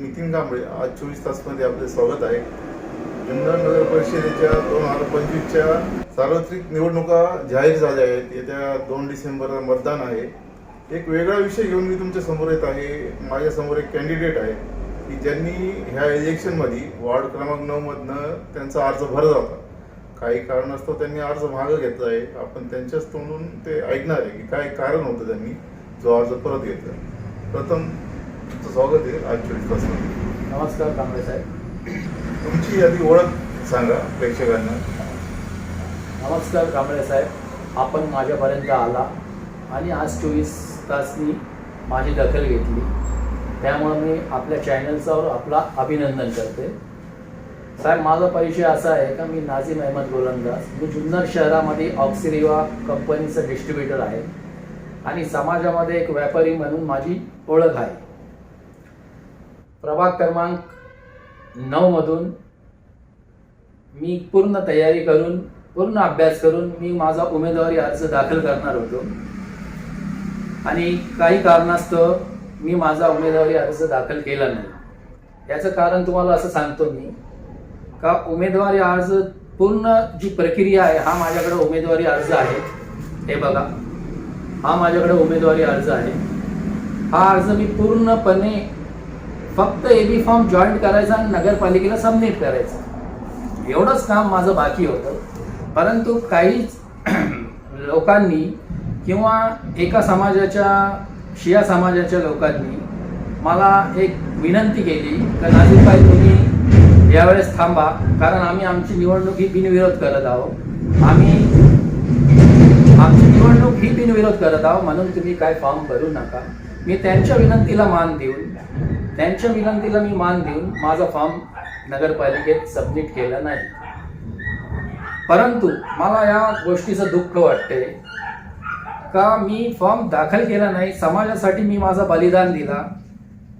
नितीन कांबळे आज चोवीस तासमध्ये आपले स्वागत आहे. जुन्नर नगर परिषदेच्या दोन हजार पंचवीसच्या सार्वत्रिक निवडणुका जाहीर झाल्या आहेत. येत्या दोन डिसेंबरला मतदान आहे. एक वेगळा विषय घेऊन मी तुमच्यासमोर येत आहे. माझ्यासमोर एक कॅन्डिडेट आहे की ज्यांनी ह्या इलेक्शनमध्ये वार्ड क्रमांक नऊमधनं त्यांचा अर्ज भरला होता. काही कारणास्तव त्यांनी अर्ज मागं घेतला आहे. आपण त्यांच्याच तोंडून ते ऐकणार आहे की काय कारण होतं त्यांनी जो अर्ज परत घेतला. प्रथम तुमचं स्वागत आहे आज चोवीस तासमध्ये नमस्कार कांबळे साहेब. तुमची आधी ओळख सांगा प्रेक्षकांना. नमस्कार कांबळे साहेब. आपण माझ्यापर्यंत आला आणि आज चोवीस तासनी माझी दखल घेतली. त्यामुळे मी आपल्या चॅनलचं आपला अभिनंदन करते. साहेब माझा परिचय असा आहे का मी नाझीम अहमद गोलंदाज. मी जुन्नर शहरामध्ये ऑक्सिरिवा कंपनीचं डिस्ट्रीब्युटर आहे. आणि समाजामध्ये एक व्यापारी म्हणून माझी ओळख आहे. प्रभाग क्रमांक नऊमधून मी पूर्ण तयारी करून पूर्ण अभ्यास करून मी माझा उमेदवारी अर्ज दाखल करणार होतो. आणि काही कारणास्तव मी माझा उमेदवारी अर्ज दाखल केला नाही. याचं कारण तुम्हाला असं सांगतो मी का उमेदवारी अर्ज पूर्ण जी प्रक्रिया आहे हा माझ्याकडे उमेदवारी अर्ज आहे. हे बघा हा माझ्याकडे उमेदवारी अर्ज आहे. हा अर्ज मी पूर्णपणे फक्त ए बी फॉर्म जॉईंट करायचा आणि नगरपालिकेला सबमिट करायचं. एवढंच काम माझं बाकी होतं. परंतु काही लोकांनी किंवा एका समाजाच्या शिया समाजाच्या लोकांनी मला एक विनंती केली का नाशिकबाई तुम्ही यावेळेस थांबा कारण आम्ही आमची निवडणूक ही बिनविरोध करत आहोत. आम्ही आमची निवडणूक ही बिनविरोध करत आहोत म्हणून तुम्ही काय फॉर्म भरू नका. मी त्यांच्या विनंतीला मान देऊन त्यांच्या विनंतीला मी मान देऊन माझा फॉर्म नगरपालिकेत सबमिट केला नाही. परंतु मला या गोष्टीचं दुःख वाटते का मी फॉर्म दाखल केला नाही समाजासाठी मी माझा बलिदान दिला.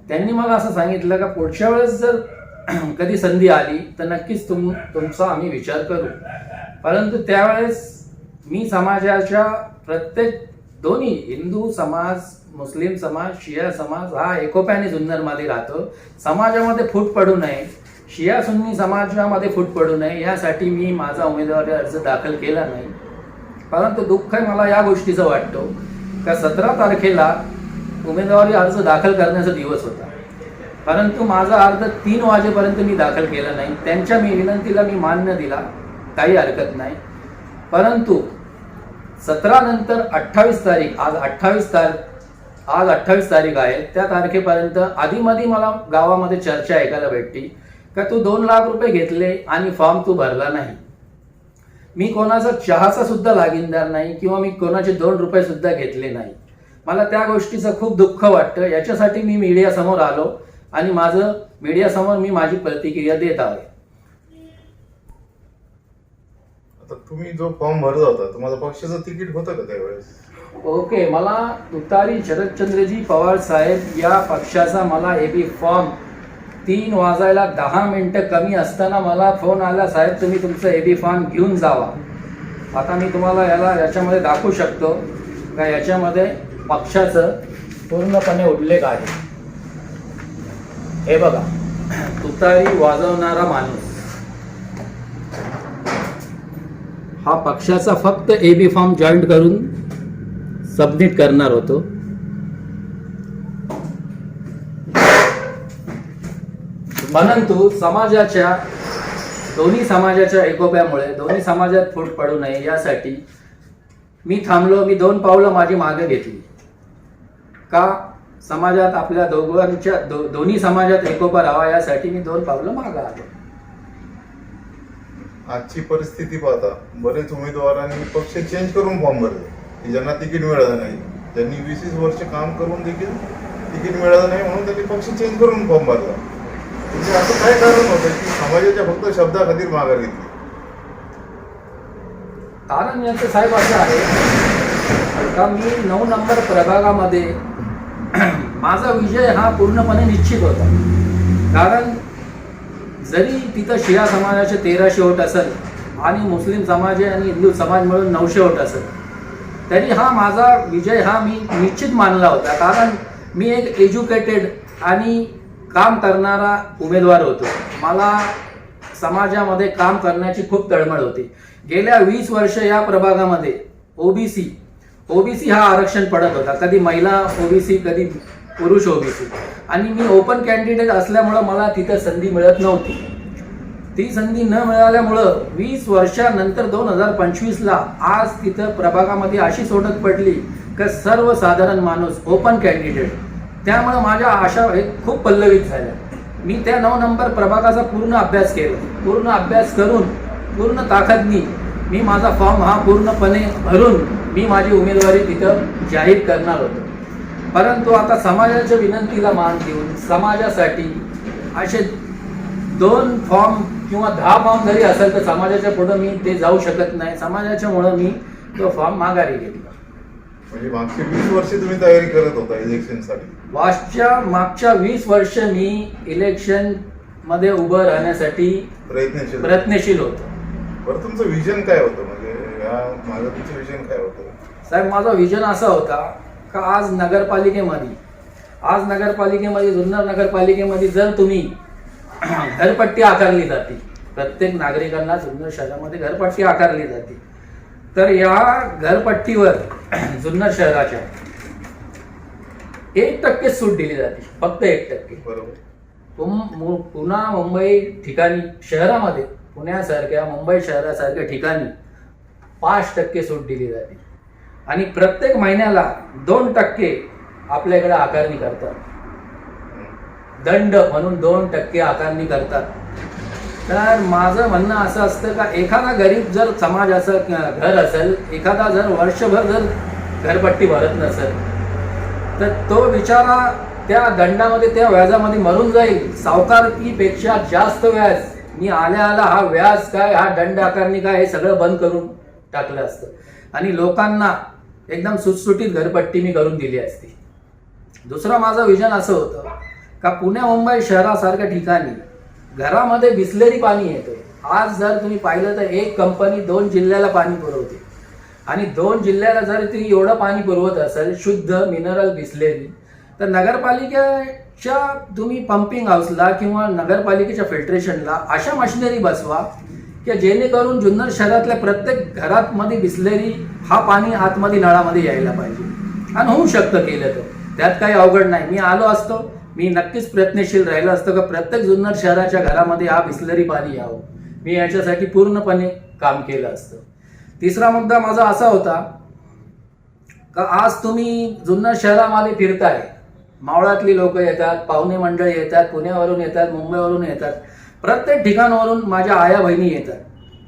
त्यांनी मला असं सांगितलं का पुढच्या वेळेस जर कधी संधी आली तर नक्कीच तुम तुमचा आम्ही विचार करू. परंतु त्यावेळेस मी समाजाच्या प्रत्येक दोन्ही हिंदू समाज मुस्लिम समाज शिया समाज हा एकोप्याने जुन्नरमध्ये राहतो. समाजामध्ये फूट पडू नये. शिया सुन्नी समाजामध्ये फूट पडू नये. यासाठी मी माझा उमेदवारी अर्ज दाखल केला नाही. परंतु दुःख मला या गोष्टीचं वाटतो. का सतरा तारखेला उमेदवारी अर्ज दाखल करण्याचा दिवस होता. परंतु माझा अर्ज तीन वाजेपर्यंत मी दाखल केला नाही. त्यांच्या मी विनंतीला मी मान्य दिला. काही हरकत नाही. परंतु सतरा नंतर अठ्ठावीस तारीख आज अठ्ठावीस तारीख आज अठ्ठावीस तारीख आहे. त्या तारखेपर्यंत आधीमध्ये मला गावामध्ये चर्चा ऐकायला भेटली. का तू दोन लाख रुपये घेतले आणि फॉर्म तू भरला नाही. मी कोणाचा चहाचा सुद्धा लागीनदार नाही किंवा मी कोणाचे दोन रुपये सुद्धा घेतले नाही. मला त्या गोष्टीचं खूप दुःख वाटतं. याच्यासाठी मी मीडियासमोर आलो आणि माझं मीडियासमोर मी माझी प्रतिक्रिया देत आहे. आता तुम्ही जो फॉर्म भरला होता तुम्हाला पक्षाचं तिकीट होतं का त्यावेळेस? ओके मला तुतारी शरदचंद्रजी पवार साहेब या पक्षाचा मला ए बी फॉर्म तीन वाजायला दहा मिनटं कमी असताना मला फोन आला साहेब तुम्ही तुमचं बी फॉर्म घेऊन जावा. आता मी तुम्हाला याला याच्यामध्ये दाखवू शकतो का? याच्यामध्ये पक्षाचं पूर्णपणे उल्लेख आहे. हे बघा तुतारी वाजवणारा माणूस. हा पक्षाचा फक्त ए बी फॉर्म जॉईंट करून सबमिट करणार होतो. परंतु समाजाच्या दोन्ही समाजाच्या एकोप्यामुळे दोन्ही समाजात फूट पडू नये यासाठी मी थांबलो मी दोन पावलं माझी मागे घेतली. का? समाजात आपल्या दोघांच्या दो, दोन्ही समाजात एकोपा राहावा यासाठी मी दोन पावलं मागं आलो. आजची परिस्थिती पाहता बरेच उमेदवारांनी पक्ष चेंज करून फॉर्म भरले. की ज्यांना तिकीट मिळालं नाही. त्यांनी वीस वीस वर्ष काम करून देखील तिकीट मिळालं नाही म्हणून त्यांनी पक्ष चेंज करून फॉर्म भरला. म्हणजे असं काय कारण होतं की समाजाच्या फक्त शब्दाखातीर माघार घेतली? कारण याचं साहेब असं आहे का मी नऊ नंबर प्रभागामध्ये माझा विजय हा पूर्णपणे निश्चित होता. कारण जरी तिथं शिया समाजाचे तेराशे वोट असेल आणि मुस्लिम समाज आणि हिंदू समाज मिळून नऊशे वोट असेल तरी हा माझा विजय हा मी निश्चित मानला होता. कारण मी एक एज्युकेटेड आणि काम करणारा उमेदवार होतो. मला समाजामध्ये काम करण्याची खूप तळमळ होती. गेल्या वीस वर्ष या प्रभागामध्ये ओबीसी ओबीसी हा आरक्षण पडत होता. कधी महिला ओबीसी कधी पुरुष ओबीसी आणि मी ओपन कॅन्डिडेट असल्यामुळं मला तिथं संधी मिळत नव्हती. ती संधी न मिळाल्यामुळं वीस वर्षानंतर दोन हजार पंचवीसला आज तिथं प्रभागामध्ये अशी सोडत पडली का सर्वसाधारण माणूस ओपन कॅन्डिडेट त्यामुळं माझ्या आशा हे खूप पल्लवित झाल्या. मी त्या नऊ नंबर प्रभागाचा पूर्ण अभ्यास केला. पूर्ण अभ्यास करून पूर्ण ताकदनी मी माझा फॉर्म हा पूर्णपणे भरून मी माझी उमेदवारी तिथं जाहीर करणार होतो. परंतु आता समाजाच्या विनंतीला मान देऊन समाजासाठी असे दोन फॉर्म किंवा दहा फॉर्म जरी असेल तर समाजाच्या पुढे मी ते जाऊ शकत नाही. समाजाच्या मुळे मी तो फॉर्म माघारी घेतला. म्हणजे मागची वीस वर्षे तुम्ही तयारी करत होता इलेक्शनसाठी. वाशच्या मागच्या वीस वर्ष मी इलेक्शनमध्ये उभं राहण्यासाठी प्रयत्नशील प्रयत्नशील होतो. बरं तुमचं विजन काय होतं? म्हणजे या माझं तुमचं विजन काय होतं? साहेब माझा विजन असा होता का आज नगरपालिकेमध्ये आज नगरपालिकेमध्ये जुन्नर नगरपालिकेमध्ये जर तुम्ही घरपट्टी आकारली जाते. प्रत्येक नागरिकांना जुन्नर शहरामध्ये घरपट्टी आकारली जाते. तर या घरपट्टीवर जुन्नर शहराच्या एक टक्के सूट दिली जाते. फक्त एक टक्के. बरोबर. पुन्हा मुंबई ठिकाणी शहरामध्ये पुण्यासारख्या मुंबई शहरासारख्या ठिकाणी पाच टक्के सूट दिली जाते. आणि प्रत्येक महिन्याला दोन टक्के आपल्याकडे आकारणी करतात. दंड म्हणून दोन टक्के आकारणी करतात. तर माझं म्हणणं असं असतं का एखादा गरीब जर समाजाचं घर असेल एखादा जर वर्षभर जर घरपट्टी भरत नसेल तर तो बिचारा त्या दंडामध्ये त्या व्याजामध्ये मरून जाईल. सावकारकीपेक्षा जास्त व्याज. मी आल्या आला हा व्याज काय हा दंड आकारणी काय हे सगळं बंद करून टाकलं असतं. आणि लोकांना एकदम सुटसुटीत घरपट्टी मी करून दिली असती. दुसरं माझं विजन असं होतं का पुणे मुंबई शहरासारख्या ठिकाणी घरामध्ये बिसलेरी पाणी येते. आज जर तुम्ही पाहिलं तर एक कंपनी दोन जिल्ह्याला पाणी पुरवते. आणि दोन जिल्ह्याला जर ती एवढं पाणी पुरवत असेल शुद्ध मिनरल बिसलेरी तर नगरपालिकेच्या तुम्ही पंपिंग हाऊसला किंवा नगरपालिकेच्या फिल्ट्रेशनला अशा मशिनरी बसवा की जेणेकरून जुन्नर शहरातल्या प्रत्येक घरात मध्ये बिसलेरी हा पाणी आतमध्ये नळामध्ये यायला पाहिजे. आणि होऊ शकतं केलं तर. त्यात काही अवघड नाही. मी आलो असतो मी नक्कीच प्रयत्नशील राहिलो असतो का प्रत्येक जुन्नर शहराच्या घरामध्ये हा बिसलरी पाणी यावं. मी याच्यासाठी पूर्णपणे काम केलं असतं. तिसरा मुद्दा माझा असा होता का आज तुम्ही जुन्नर शहरामध्ये फिरताय. मावळातली लोक येतात पाहुणे मंडळी येतात पुण्यावरून येतात मुंबईवरून येतात. प्रत्येक ठिकाणावरून माझ्या आया बहिणी येतात.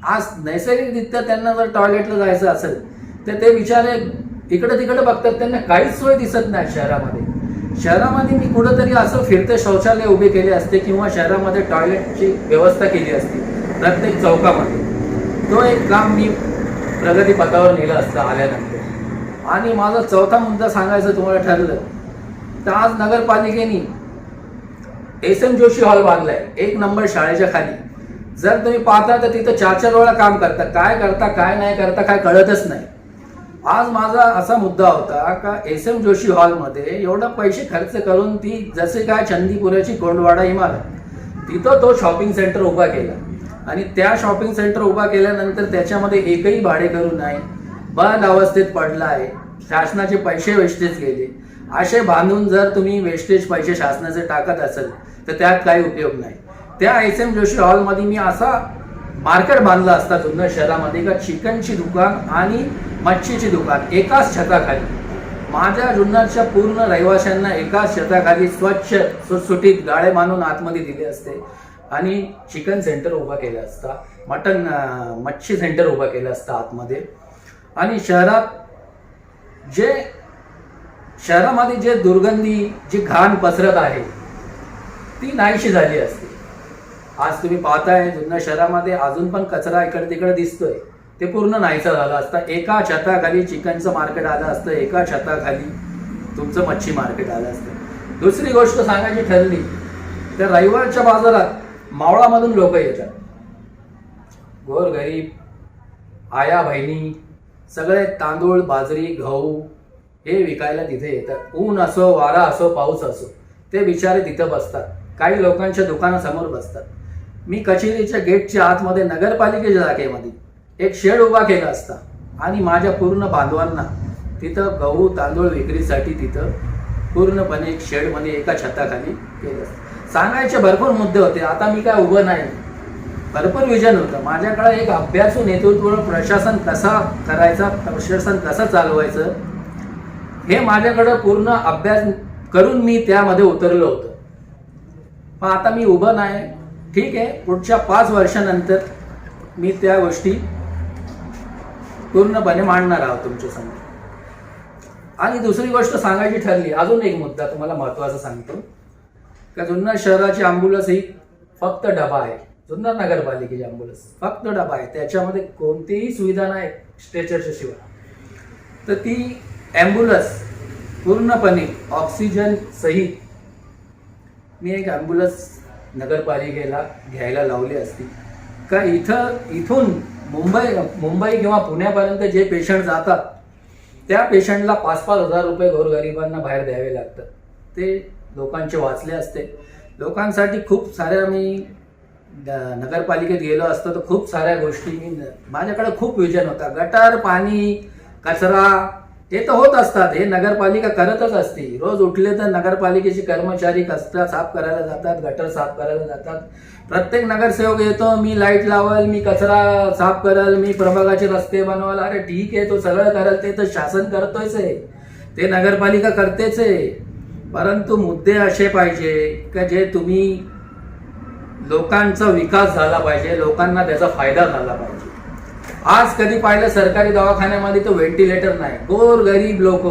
आज नैसर्गिकरित्या त्यांना जर टॉयलेटला जायचं असेल तर ते बिचारे इकडे तिकडे बघतात. त्यांना काहीच सोय दिसत नाही शहरामध्ये. शहरामध्ये मी कुठंतरी असं फिरते शौचालय उभे केले असते किंवा शहरामध्ये टॉयलेटची व्यवस्था केली असती प्रत्येक चौकामध्ये. तो एक काम मी प्रगतीपथावर नेलं असतं आल्यानंतर. आणि माझा चौथा मुद्दा सांगायचं तुम्हाला ठरलं तर आज नगरपालिकेने एस एम जोशी हॉल बांधलाय एक नंबर शाळेच्या खाली. जर तुम्ही पाहता तर तिथं चार चार वेळा काम करता काय करता काय नाही करता काय कळतच नाही. आज माझा असा मुद्दा होता का एस एम जोशी हॉलमध्ये एवढं पैसे खर्च करून ती जसे काय चंदीपुराची कोंडवाडा इमारत तिथं तो शॉपिंग सेंटर उभा केला. आणि त्या शॉपिंग सेंटर उभा केल्यानंतर त्याच्यामध्ये एकही भाडेकरू नाही. बंद अवस्थेत पडला आहे शासनाचे पैसे वेस्टेज गेले. असे बांधून जर तुम्ही वेस्टेज पैसे शासनाचे टाकत असेल तर त्यात काही उपयोग नाही. त्या एस एम जोशी हॉलमध्ये मी असा मार्केट बांधला असता जुन्नर शहरामध्ये का चिकनची दुकान आणि मच्छीची दुकान एकाच छताखाली. माझ्या जुन्नरच्या पूर्ण रहिवाशांना एकाच छताखाली स्वच्छ सुटसुटीत गाळे मानून आतमध्ये दिले असते. आणि चिकन सेंटर उभा केला असता मटन मच्छी सेंटर उभा केलं असतं आतमध्ये. आणि शहरात जे शहरामध्ये जे दुर्गंधी जी घाण पसरत आहे ती नाहीशी झाली असते. आज तुम्ही पाहताय जुन्नर शहरामध्ये अजून पण कचरा इकडे तिकडे दिसतोय. ते पूर्ण नाहीसा झालं असतं. एका छताखाली चिकनचं मार्केट आलं असतं. एका छताखाली तुमचं मच्छी मार्केट आलं असतं. दुसरी गोष्ट सांगायची ठरली तर रविवारच्या बाजारात मावळामधून लोक येतात. गोरगरीब आया बहिणी सगळे तांदूळ बाजरी गहू हे विकायला तिथे येतात. ऊन असो वारा असो पाऊस असो ते बिचारे तिथं बसतात. काही लोकांच्या दुकानासमोर बसतात. मी कचेरीच्या गेटच्या आतमध्ये नगरपालिकेच्या जागेमध्ये एक शेड उभा केला असता. आणि माझ्या पूर्ण बांधवांना तिथं गहू तांदूळ विक्रीसाठी तिथं पूर्णपणे एक शेडमध्ये एका छताखाली केलं असतं. सांगायचे भरपूर मुद्दे होते. आता मी काय उभं नाही. भरपूर विजन होतं. माझ्याकडे एक अभ्यासू नेतृत्व प्रशासन कसा करायचा प्रशासन कसं चालवायचं हे माझ्याकडं पूर्ण अभ्यास करून मी त्यामध्ये उतरलो होतो. पण आता मी उभं नाही. ठीक आहे. पुढच्या पाच वर्षानंतर मी त्या गोष्टी पूर्णपणे मांडणार आहोत तुमच्यासमोर. आणि दुसरी गोष्ट सांगायची ठरली अजून एक मुद्दा तुम्हाला महत्त्वाचा सांगतो. का जुन्नर शहराची अँब्युलन्स ही फक्त डबा आहे. जुन्नर नगरपालिकेची अँब्युलन्स फक्त डबा आहे. त्याच्यामध्ये कोणतीही सुविधा नाही स्ट्रेचरच्या शिवाय. तर ती ॲम्ब्युलन्स पूर्णपणे ऑक्सिजन सहित मी एक ॲम्ब्युलन्स नगरपालिकेला घ्यायला लावली असती. का इथं इथून मुंबई मुंबई किंवा पुण्यापर्यंत जे पेशंट जातात त्या पेशंटला पाच पाच हजार रुपये गोरगरिबांना बाहेर द्यावे लागतात. ते लोकांचे वाचले असते. लोकांसाठी खूप साऱ्या मी नगरपालिकेत गेलो असतो तर खूप साऱ्या गोष्टी मी माझ्याकडे खूप विजन होता. गटार पाणी कचरा ते तर होत असतात. हे नगरपालिका करतच असते. रोज उठले तर नगरपालिकेचे कर्मचारी कचरा साफ करायला जातात गटर साफ करायला जातात. प्रत्येक नगरसेवक येतो मी लाइट लावल मी कचरा साफ करल मी प्रभागाचे रस्ते बनवाल. अरे ठीक आहे तो सगळं करल ते तर शासन करतोयच आहे. ते नगरपालिका करतेच आहे. परंतु मुद्दे असे पाहिजे का जे तुम्ही लोकांचा विकास झाला पाहिजे लोकांना त्याचा फायदा झाला पाहिजे. आज कधी पाहिलं सरकारी दवाखान्यामध्ये तो व्हेंटिलेटर नाही. गोर गरीब लोक.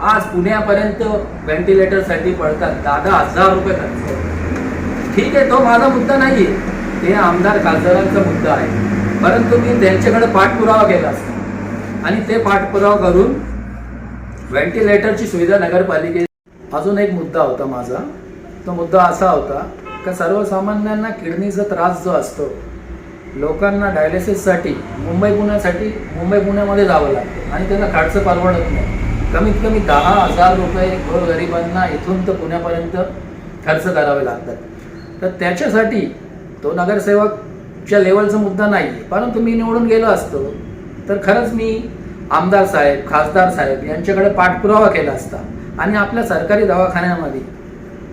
आज पुण्यापर्यंत व्हेंटिलेटरसाठी पडतात. दादा हजार रुपये खर्च ठीक आहे तो माझा मुद्दा नाही आहे ते आमदार खासदारांचा मुद्दा आहे. परंतु मी त्यांच्याकडे पाठपुरावा केला असतो. आणि ते पाठपुरावा करून व्हेंटिलेटरची सुविधा नगरपालिके अजून एक मुद्दा होता माझा. तो मुद्दा असा होता का सर्वसामान्यांना किडनीचा त्रास जो असतो लोकांना डायलिसिससाठी मुंबई पुण्यासाठी मुंबई पुण्यामध्ये जावं लागतं आणि त्यांना खर्च परवडत नाही. कमीत कमी दहा हजार रुपये गोरगरिबांना इथून तर पुण्यापर्यंत खर्च करावे लागतात. तर त्याच्यासाठी तो नगरसेवकच्या लेवलचा मुद्दा नाही परंतु मी निवडून गेलो असतो तर खरंच मी आमदार साहेब खासदार साहेब यांच्याकडे पाठपुरावा केला असता. आणि आपल्या सरकारी दवाखान्यामध्ये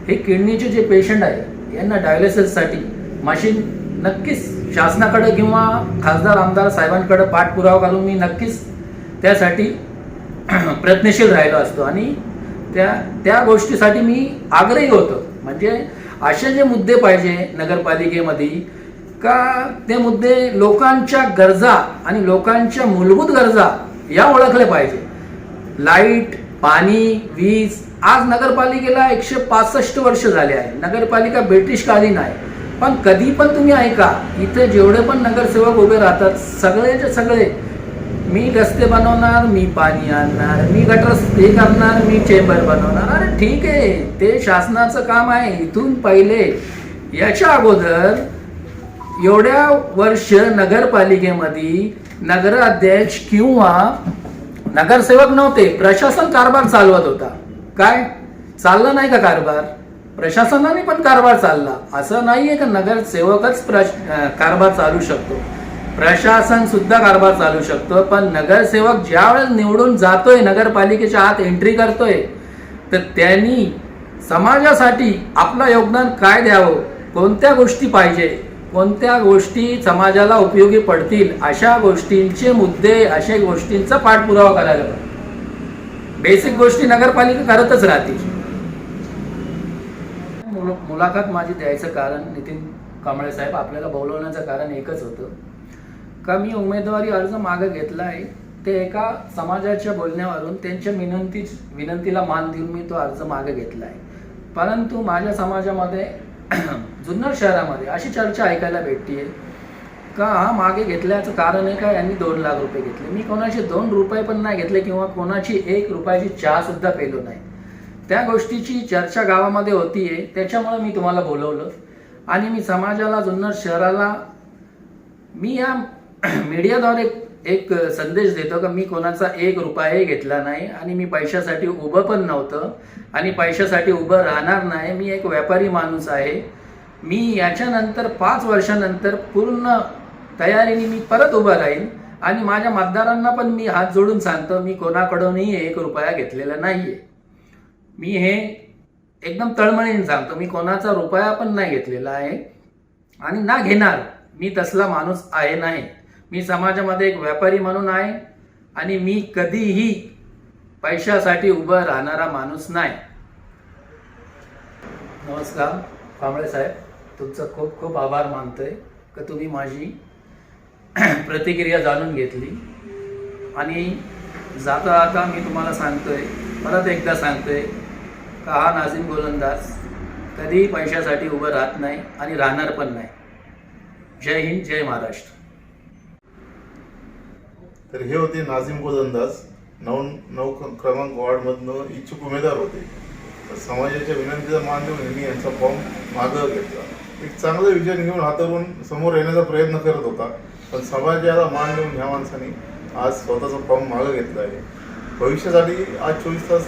हे किडनीचे जे पेशंट आहे यांना डायलिसिससाठी मशीन नक्कीच शासनाकडे किंवा खासदार आमदार साहेबांकडे पाठपुरावा घालून मी नक्कीच त्यासाठी प्रयत्नशील राहिलो असतो. आणि त्या त्या गोष्टीसाठी मी आग्रही होतो. म्हणजे असे जे मुद्दे पाहिजे नगरपालिकेमध्ये का ते मुद्दे लोकांच्या गरजा आणि लोकांच्या मूलभूत गरजा या ओळखल्या पाहिजे. लाइट पाणी वीज आज नगरपालिकेला एकशे पासष्ट वर्ष झाले आहे. नगरपालिका ब्रिटिशकालीन आहे. पण कधी पण तुम्ही ऐका इथे जेवढे पण नगरसेवक उभे राहतात सगळेचे सगळे मी रस्ते बनवणार मी पाणी आणणार मी गटर हे करणार मी चेंबर बनवणार. अरे ठीक आहे ते शासनाचं काम आहे इथून पहिले याच्या अगोदर एवढ्या वर्ष नगरपालिकेमध्ये नगराध्यक्ष किंवा नगरसेवक नव्हते प्रशासन कारभार चालवत होता. काय? चाललं नाही का कारभार? प्रशासनाने पण कारभार चालला. असं नाहीये का नगरसेवकच प्रश कारभार चालू शकतो. प्रशासन सुद्धा कारभार चालू शकतो पण नगरसेवक ज्यावेळेस निवडून जातोय नगरपालिकेच्या आत एंट्री करतोय तर त्यांनी समाजासाठी आपलं योगदान काय द्यावं? कोणत्या गोष्टी पाहिजे? कोणत्या गोष्टी समाजाला उपयोगी पडतील? अशा गोष्टींचे मुद्दे अशा गोष्टींचा पाठपुरावा करायला पाहिजे. बेसिक गोष्टी नगरपालिका करतच राहतील मुलाखत माझी द्यायचं कारण नितीन कांबळे साहेब आपल्याला बोलवण्याचं कारण एकच होतं. का मी उमेदवारी अर्ज मागे घेतला आहे ते एका समाजाच्या बोलण्यावरून त्यांच्या विनंती विनंतीला मान देऊन मी तो अर्ज मागे घेतला आहे परंतु माझ्या समाजामध्ये जुन्नर शहरामध्ये अशी चर्चा ऐकायला भेटते का हा मागे घेतल्याचं कारण आहे का? यांनी दोन लाख रुपये घेतले. मी कोणाचे दोन रुपये पण नाही घेतले किंवा कोणाची एक रुपयाची चहा सुद्धा पेलो नाही. त्या गोष्टीची चर्चा गावामध्ये होतीये त्याच्यामुळे मी तुम्हाला बोलवलं. आणि मी समाजाला जुन्नर शहराला मी या मीडियाद्वारे एक संदेश देतो का मी कोणाचा एक रुपयाही घेतला नाही आणि मी पैशासाठी उभं पण नव्हतं आणि पैशासाठी उभं राहणार नाही. मी एक व्यापारी माणूस आहे. मी याच्यानंतर पाच वर्षानंतर पूर्ण तयारीने मी परत उभं राहीन आणि माझ्या मतदारांना पण मी हात जोडून सांगतो मी कोणाकडूनही एक रुपया घेतलेला नाही आहे मी हे एकदम तळमळीने सांगतो. मी कोणाचा रुपया पण नाही घेतलेला आहे आणि ना घेणार. मी तसला माणूस आहे नाही. मी समाजामध्ये एक व्यापारी म्हणून आहे आणि मी कधीही पैशासाठी उभं राहणारा माणूस नाही. नमस्कार कांबळे साहेब तुमचं खूप खूप आभार मानतोय का तुम्ही माझी प्रतिक्रिया जाणून घेतली. आणि जाता जाता मी तुम्हाला सांगतोय परत एकदा सांगतोय का हा नाझीम गोलंदाज कधीही पैशासाठी उभं राहत नाही आणि राहणार पण नाही. जय हिंद जय महाराष्ट्र. तर हे होते नाझीम गोलंदाज. नऊ नऊ क्रमांक वॉर्डमधनं इच्छुक उमेदवार होते. तर समाजाच्या विनंतीचा मान देऊन यांनी यांचा फॉर्म मागं घेतला. एक चांगलं विजन घेऊन हातावरून समोर येण्याचा प्रयत्न करत होता. पण समाजाला मान देऊन ह्या माणसाने आज स्वतःचा फॉर्म मागं घेतला आहे. भविष्यासाठी आज चोवीस तास